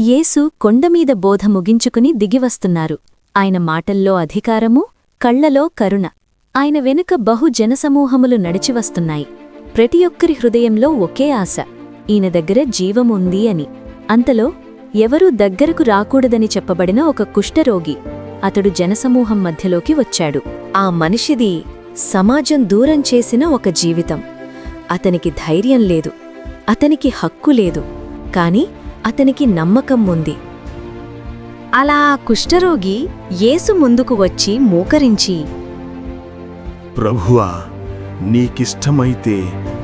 యేసు కొండమీద బోధ ముగించుకుని దిగివస్తున్నారు. ఆయన మాటల్లో అధికారము కళ్ళలో కరుణ. ఆయన వెనుక బహు జనసమూహములు నడిచివస్తున్నాయి. ప్రతి ఒక్కరి హృదయంలో ఒకే ఆశ ఈయన దగ్గర జీవముంది అని. అంతలో ఎవరూ దగ్గరకు రాకూడదని చెప్పబడిన ఒక కుష్ఠరోగి అతడు జనసమూహం మధ్యలోకి వచ్చాడు. ఆ మనిషిది సమాజం దూరం చేసిన ఒక జీవితం. అతనికి ధైర్యం లేదు. అతనికి హక్కు లేదు. కాని అతనికి నమ్మకం ఉంది. అలా ఆ కుష్ఠరోగి యేసు ముందుకు వచ్చి మోకరించి ప్రభువా నీకిష్టమైతే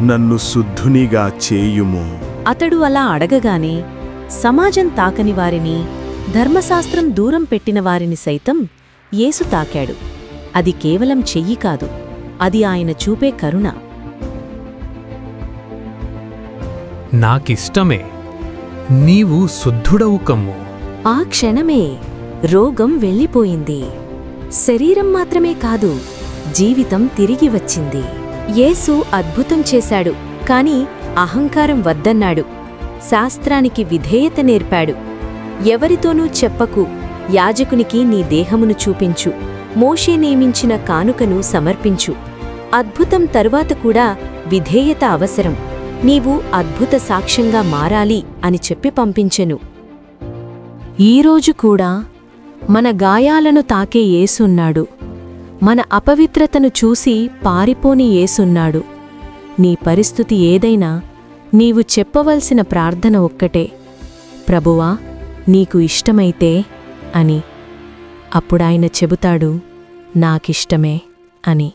నన్ను శుద్ధునిగా చేయుము. అతడు అలా అడగగానే సమాజం తాకని వారిని ధర్మశాస్త్రం దూరం పెట్టిన వారిని సైతం యేసు తాకాడు. అది కేవలం చెయ్యి కాదు అది ఆయన చూపే కరుణ. నాకిష్టమే. నీవు శుద్ధుడవు కమ్ము. ఆ క్షణమే రోగం వెళ్ళిపోయింది. శరీరం మాత్రమే కాదు జీవితం తిరిగి వచ్చింది. యేసు అద్భుతం చేశాడు కాని అహంకారం వద్దన్నాడు. శాస్త్రానికి విధేయత నేర్పాడు. ఎవరితోనూ చెప్పకు యాజకునికి నీ దేహమును చూపించు మోషే నియమించిన కానుకను సమర్పించు. అద్భుతం తరువాత కూడా విధేయత అవసరం. నీవు అద్భుత సాక్ష్యంగా మారాలి అని చెప్పి పంపించెను. ఈరోజు కూడా మన గాయాలను తాకే ఏసున్నాడు మన అపవిత్రతను చూసి పారిపోని ఏసున్నాడు నీ పరిస్థితి ఏదైనా నీవు చెప్పవలసిన ప్రార్థన ఒక్కటే. ప్రభువా నీకు ఇష్టమైతే అని. అప్పుడాయన చెబుతాడు నాకిష్టమే అని.